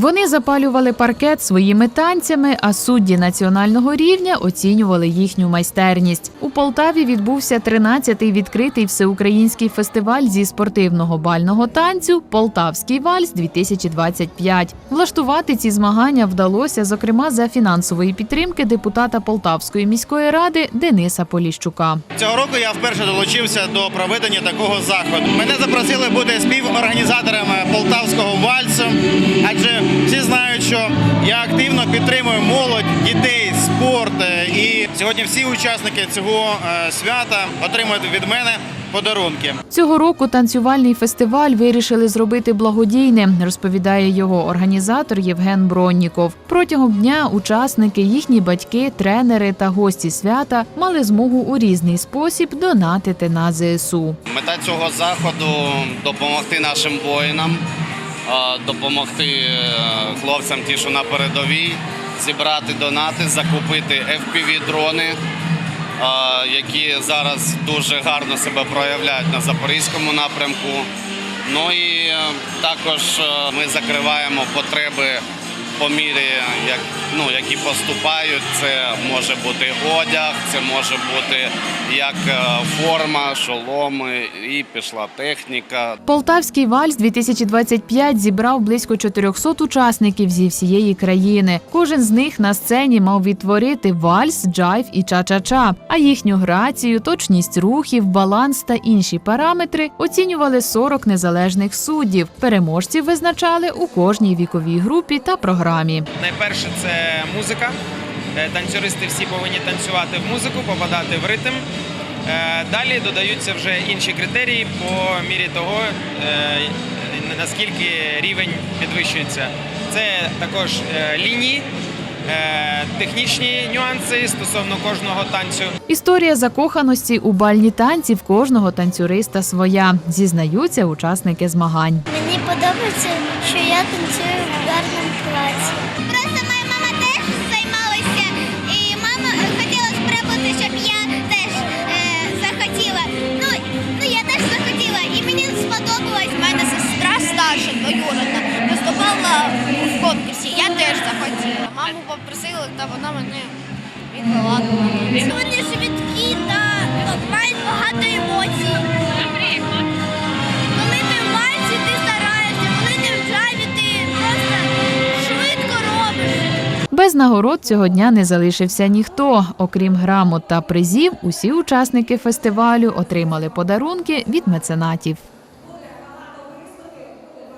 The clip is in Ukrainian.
Вони запалювали паркет своїми танцями, а судді національного рівня оцінювали їхню майстерність. У Полтаві відбувся 13-й відкритий всеукраїнський фестиваль зі спортивного бального танцю Полтавський вальс 2025 Влаштувати ці змагання вдалося, зокрема, за фінансової підтримки депутата Полтавської міської ради Дениса Поліщука. Цього року я вперше долучився до проведення такого заходу. Мене запросили бути співорганізатором полтавського вальсу, адже всі знають, що я активно підтримую молодь, дітей, спорт. е, І сьогодні всі учасники цього е, свята отримують від мене подарунки. Цього року танцювальний фестиваль вирішили зробити благодійним, розповідає його організатор Євген Бронніков. Протягом дня учасники, їхні батьки, тренери та гості свята мали змогу у різний спосіб донатити на ЗСУ. Мета цього заходу допомогти нашим воїнам, допомогти е, хлопцям, ті, що на передовій, зібрати донати, закупити FPV-дрони, які зараз дуже гарно себе проявляють на запорізькому напрямку. Ну і е, також е, ми закриваємо потреби по мірі, як, ну, які поступають. Це може бути одяг, це може бути як е, форма, шоломи, і пішла техніка. Полтавський вальс 2025 зібрав близько 400 учасників зі всієї країни. Кожен з них на сцені мав відтворити вальс, джайв і ча-ча-ча. А їхню грацію, точність рухів, баланс та інші параметри оцінювали 40 незалежних суддів. Переможців визначали у кожній віковій групі та програмі. Найперше це музика. Е, Танцюристи всі повинні танцювати в музику, попадати в ритм. Е, Далі додаються вже інші критерії по мірі того, е, наскільки рівень підвищується. Це також лінії, технічні нюанси стосовно кожного танцю. Історія закоханості у бальні танці в кожного танцюриста своя. Зізнаються учасники змагань. Мені подобається, що я танцюю в гарному. Просто моя мама теж займалася, і мама хотіла спробувати, щоб я теж е, захотіла. Ну, ну я теж захотіла, і мені сподобалось. У мене сестра старша, двоюродна, виступала в конкурсі. Я теж захотіла. Маму попросила, та вона мене відвела. Вони Без нагород цього дня не залишився ніхто. Окрім грамот та призів, усі учасники фестивалю отримали подарунки від меценатів.